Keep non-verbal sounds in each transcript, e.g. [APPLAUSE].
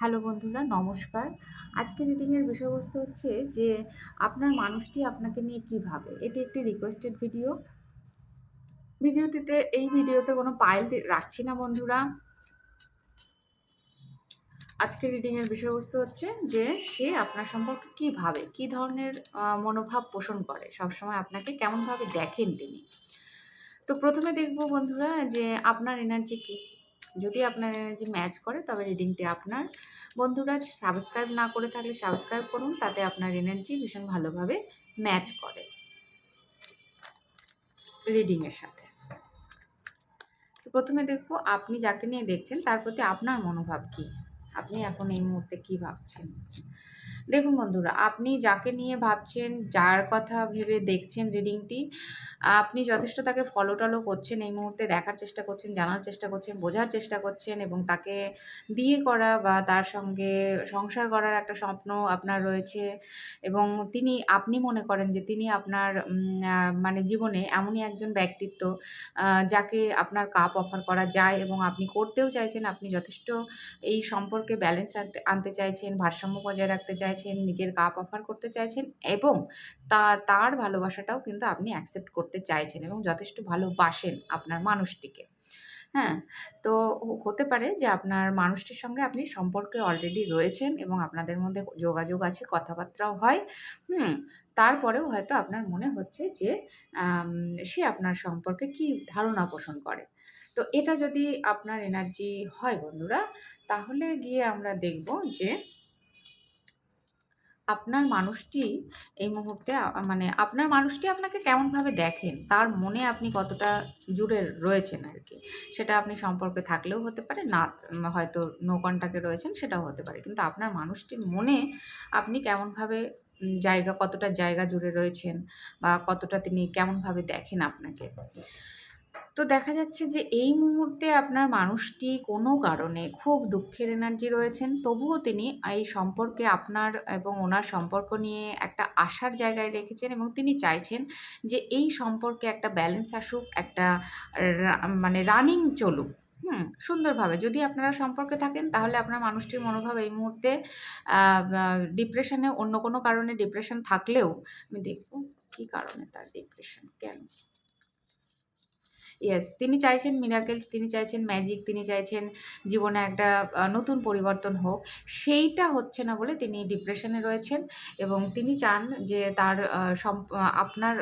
Hello বন্ধুরা, নমস্কার। আজকে রিডিংয়ের বিষয়বস্তু হচ্ছে যে, আপনার মানুষটি আপনাকে নিয়ে কী ভাবে? এটি একটি রিকোয়েস্টেড ভিডিও ভিডিওটিতে, এই ভিডিওতে কোনো পাইল রাখছি না বন্ধুরা। আজকে রিডিংয়ের বিষয়বস্তু হচ্ছে যে, সে আপনার সম্পর্কে কী ভাবে? কী ধরনের মনোভাব পোষণ করে? সবসময় আপনাকে কেমনভাবে দেখেন তিনি? তো প্রথমে দেখব বন্ধুরা যে, আপনার এনার্জি কী? যদি আপনার এনার্জি ম্যাচ করে, তবে রিডিংটি আপনার। বন্ধুরা সাবস্ক্রাইব না করে থাকলে সাবস্ক্রাইব করুন, তাতে আপনার এনার্জি ভীষণ ভালোভাবে ম্যাচ করে। রিডিংয়ের সাথে। প্রথমে দেখব, আপনি যাকে নিয়ে দেখছেন, তার প্রতি আপনার মনোভাব কী? আপনি এখন এই মুহূর্তে কী ভাবছেন? দেখুন বন্ধুরা, আপনি যাকে নিয়ে ভাবছেন, যার কথা ভেবে দেখছেন রিডিংটি আপনি যথেষ্ট তাকে ফলো টলো করছেন, এই মুহূর্তে দেখার চেষ্টা করছেন, জানার চেষ্টা করছেন, বোঝার চেষ্টা করছেন এবং তাকে বিয়ে করা বা তার সঙ্গে সংসার করার একটা স্বপ্ন আপনার রয়েছে এবং তিনি, আপনি মনে করেন যে তিনি আপনার মানে জীবনে এমনই একজন ব্যক্তিত্ব যাকে আপনার কাপ অফার করা যায় এবং আপনি করতেও চাইছেন, আপনি যথেষ্ট এই সম্পর্কে ব্যালেন্স আনতে আনতে চাইছেন, ভারসাম্য বজায় রাখতে চাইছেন নিজের কাপ অফার করতে চাইছেন এবং তা, তার ভালোবাসাটাও কিন্তু আপনি অ্যাকসেপ্ট করতে চাইছেন এবং যথেষ্ট ভালোবাসেন আপনার মানুষটিকে। হ্যাঁ তো হতে পারে যে আপনার মানুষটির সঙ্গে আপনি সম্পর্কে অলরেডি রয়েছেন এবং আপনাদের মধ্যে যোগাযোগ আছে, কথাবার্তাও হয়। হুম, তারপরেও হয়তো আপনার মনে হচ্ছে যে সে আপনার সম্পর্কে কি ধারণা পোষণ করে। তো এটা যদি আপনার এনার্জি হয় বন্ধুরা, তাহলে গিয়ে আমরা দেখব যে আপনার মানুষটি এই মুহূর্তে মানে আপনার মানুষটি আপনাকে কেমনভাবে দেখেন? তার মনে আপনি কতটা জুড়ে রয়েছেন আর কি সেটা আপনি সম্পর্কে থাকলেও হতে পারে, না হয়তো নো কন্ট্যাক্টে রয়েছেন, সেটাও হতে পারে। কিন্তু আপনার মানুষটির মনে আপনি কেমনভাবে জায়গা, কতটা জায়গা জুড়ে রয়েছেন বা কতটা তিনি কেমনভাবে দেখেন আপনাকে? তো দেখা যাচ্ছে যে এই মুহূর্তে আপনার মানুষটি কোনো কারণে খুব দুঃখের এনার্জি রয়েছেন। তবুও তিনি এই সম্পর্কে আপনার এবং ওনার সম্পর্ক নিয়ে একটা আশার জায়গায় রেখেছেন এবং তিনি চাইছেন যে এই সম্পর্কে একটা ব্যালেন্স আসুক, একটা মানে রানিং চলুক। হুম, সুন্দরভাবে। যদি আপনারা সম্পর্কে থাকেন, তাহলে আপনার মানুষটির মনোভাব এই মুহূর্তে ডিপ্রেশনে অন্য কোনো কারণে ডিপ্রেশন থাকলেও, আমি দেখব কী কারণে তার ডিপ্রেশন কেন? ইয়েস তিনি চাইছেন মিরাকেলস তিনি চাইছেন ম্যাজিক তিনি চাইছেন জীবনে একটা নতুন পরিবর্তন হোক। সেইটা হচ্ছে না বলে তিনি ডিপ্রেশনে রয়েছেন এবং তিনি চান যে তার আপনার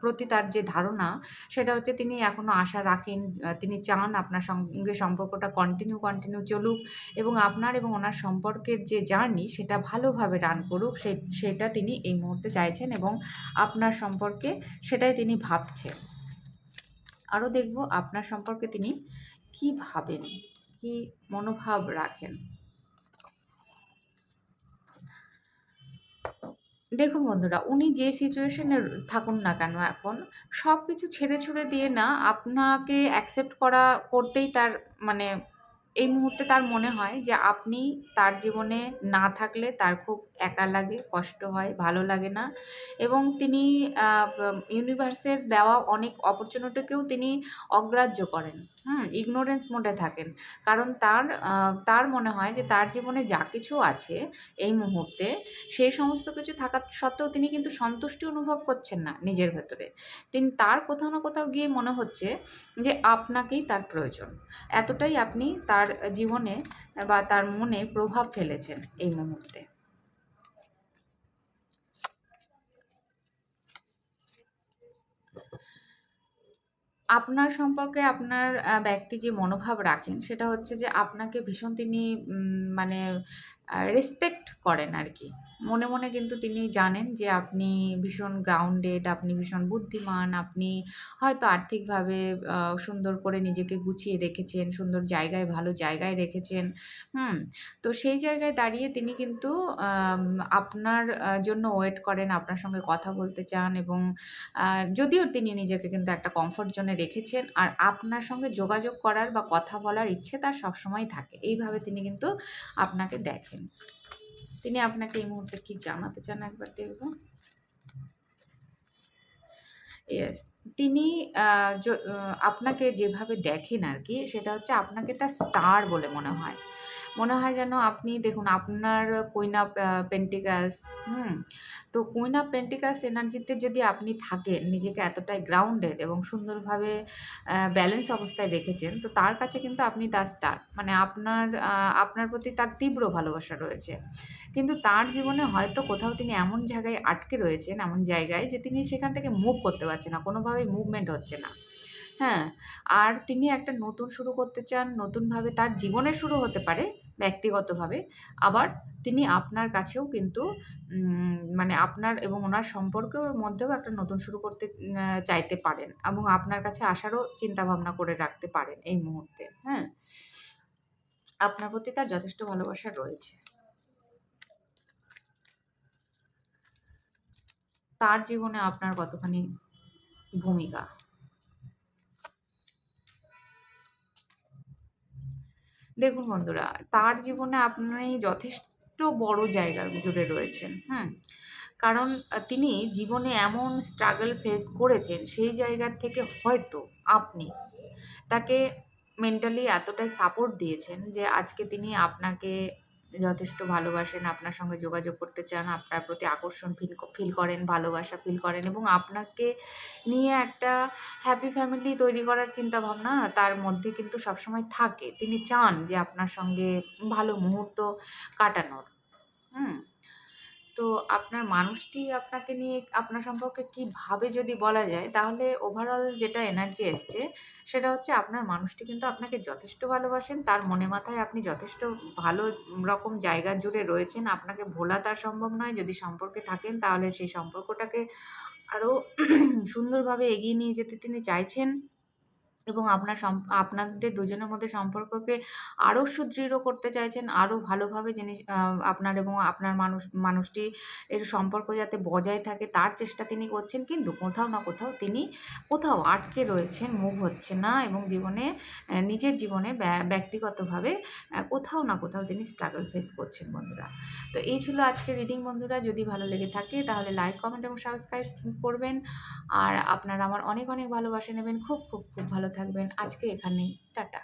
প্রতি তার যে ধারণা, সেটা হচ্ছে তিনি এখনও আশা রাখেন তিনি চান আপনার সঙ্গে সম্পর্কটা কন্টিনিউ কন্টিনিউ চলুক এবং আপনার এবং ওনার সম্পর্কের যে জার্নি সেটা ভালোভাবে রান করুক। সেটা তিনি এই মুহূর্তে চাইছেন এবং আপনার সম্পর্কে সেটাই তিনি ভাবছেন। আরও দেখব আপনার সম্পর্কে তিনি কি ভাবেন, কি মনোভাব রাখেন। দেখুন বন্ধুরা, উনি যে সিচুয়েশনে থাকুন না কেন এখন সব কিছু ছেড়ে ছুড়ে দিয়ে না আপনাকে অ্যাকসেপ্ট করা করতেই তার মানে এই মুহূর্তে তার মনে হয় যে আপনি তার জীবনে না থাকলে তার খুব একা লাগে, কষ্ট হয়, ভালো লাগে না। এবং তিনি ইউনিভার্সের দেওয়া অনেক অপরচুনিটিকেও তিনি অগ্রাহ্য করেন। হুম ইগনোরেন্স মোডে থাকেন। কারণ তার তার মনে হয় যে তার জীবনে যা কিছু আছে এই মুহূর্তে, সেই সমস্ত কিছু থাকা সত্ত্বেও তিনি কিন্তু সন্তুষ্টি অনুভব করছেন না নিজের ভেতরে। তিনি তার কোথাও না কোথাও গিয়ে মনে হচ্ছে যে আপনাকেই তার প্রয়োজন। এতটাই আপনি তার জীবনে বা তার মনে প্রভাব ফেলেছেন এই মুহূর্তে। আপনার সম্পর্কে আপনার ব্যক্তি যে মনোভাব রাখেন সেটা হচ্ছে যে আপনাকে ভীষণ তিনি মানে রেসপেক্ট করেন আর কি মনে মনে কিন্তু তিনি জানেন যে আপনি ভীষণ গ্রাউন্ডেড আপনি ভীষণ বুদ্ধিমান, আপনি হয়তো আর্থিকভাবে সুন্দর করে নিজেকে গুছিয়ে রেখেছেন, সুন্দর জায়গায়, ভালো জায়গায় রেখেছেন। হুম, তো সেই জায়গায় দাঁড়িয়ে তিনি কিন্তু আপনার জন্য ওয়েট করেন, আপনার সঙ্গে কথা বলতে চান এবং যদিও তিনি নিজেকে কিন্তু একটা কমফর্ট জোনে রেখেছেন, আর আপনার সঙ্গে যোগাযোগ করার বা কথা বলার ইচ্ছে তার সবসময় থাকে। এইভাবে তিনি কিন্তু আপনাকে দেখেন। তিনি আপনাকে এই মুহূর্তে কি জানাতে চান একবার দেখব। ইয়েস তিনি আপনাকে যেভাবে দেখেন আর কি, সেটা হচ্ছে আপনাকে তার স্টার বলে মনে হয়। মনে হয় যেন আপনি দেখুন, আপনার কুইন অফ পেন্টিকালস হুম, তো কুইন অফ পেন্টিকালস এনার্জিতে যদি আপনি থাকেন, নিজেকে এতটাই গ্রাউন্ডেড এবং সুন্দরভাবে ব্যালেন্স অবস্থায় রেখেছেন, তো তার কাছে কিন্তু আপনি দ্য স্টার মানে আপনার আপনার প্রতি তার তীব্র ভালোবাসা রয়েছে। কিন্তু তার জীবনে হয়তো কোথাও তিনি এমন জায়গায় আটকে রয়েছেন, এমন জায়গায় যে তিনি সেখান থেকে মুভ করতে পারছেন না, কোনোভাবেই মুভমেন্ট হচ্ছে না। হ্যাঁ আর তিনি একটা নতুন শুরু করতে চান, নতুনভাবে তার জীবনে শুরু হতে পারে ব্যক্তিগতভাবে। আবার তিনি আপনার কাছেও কিন্তু মানে আপনার এবং ওনার সম্পর্কের মধ্যেও একটা নতুন শুরু করতে চাইতে পারেন এবং আপনার কাছে আসারও চিন্তা ভাবনা করে রাখতে পারেন এই মুহূর্তে। হ্যাঁ? আপনার প্রতি তার যথেষ্ট ভালোবাসা রয়েছে। তার জীবনে আপনার কতখানি ভূমিকা? দেখুন বন্ধুরা, তার জীবনে আপনি যথেষ্ট বড় জায়গার জুড়ে রয়েছেন, হুম? কারণ তিনি জীবনে এমন স্ট্রাগল ফেস করেছেন, সেই জায়গার থেকে হয়তো আপনি তাকে মেন্টালি এতটাই সাপোর্ট দিয়েছেন যে আজকে তিনি আপনাকে যথেষ্ট ভালোবাসেন, আপনার সঙ্গে যোগাযোগ করতে চান, আপনার প্রতি আকর্ষণ ফিল ফিল করেন, ভালোবাসা ফিল করেন এবং আপনাকে নিয়ে একটা হ্যাপি ফ্যামিলি তৈরি করার চিন্তাভাবনা তার মধ্যে কিন্তু সবসময় থাকে। তিনি চান যে আপনার সঙ্গে ভালো মুহূর্ত কাটানোর। হুম? তো আপনার মানুষটি আপনাকে নিয়ে আপনার সম্পর্কে কী ভাবে যদি বলা যায়, তাহলে ওভারঅল যেটা এনার্জি এসছে, সেটা হচ্ছে আপনার মানুষটি কিন্তু আপনাকে যথেষ্ট ভালোবাসেন, তার মনে মাথায় আপনি যথেষ্ট ভালো রকম জায়গা জুড়ে রয়েছেন, আপনাকে ভোলা তার সম্ভব নয়, যদি সম্পর্কে থাকেন তাহলে সেই সম্পর্কটাকে আরও [CLEARS THROAT] সুন্দরভাবে এগিয়ে নিয়ে যেতে তিনি চাইছেন। এবং আপনার আপনাদের দুজনের মধ্যে সম্পর্ককে আরও সুদৃঢ় করতে চাইছেন আরও ভালোভাবে জিনিস আপনার এবং আপনার মানুষ, মানুষটি এর সম্পর্ক যাতে বজায় থাকে তার চেষ্টা তিনি করছেন, কিন্তু কোথাও না কোথাও তিনি, কোথাও আটকে রয়েছেন মুভ হচ্ছে না এবং জীবনে নিজের জীবনে ব্যক্তিগতভাবে কোথাও না কোথাও তিনি স্ট্রাগল ফেস করছেন বন্ধুরা। তো এই ছিল আজকের রিডিং বন্ধুরা, যদি ভালো লেগে থাকে তাহলে লাইক কমেন্ট এবং সাবস্ক্রাইব করবেন। আর আপনারা আমার অনেক অনেক ভালোবাসা নেবেন, খুব খুব খুব ভালো থাকবেন। আজকে এখানেই। টাটা।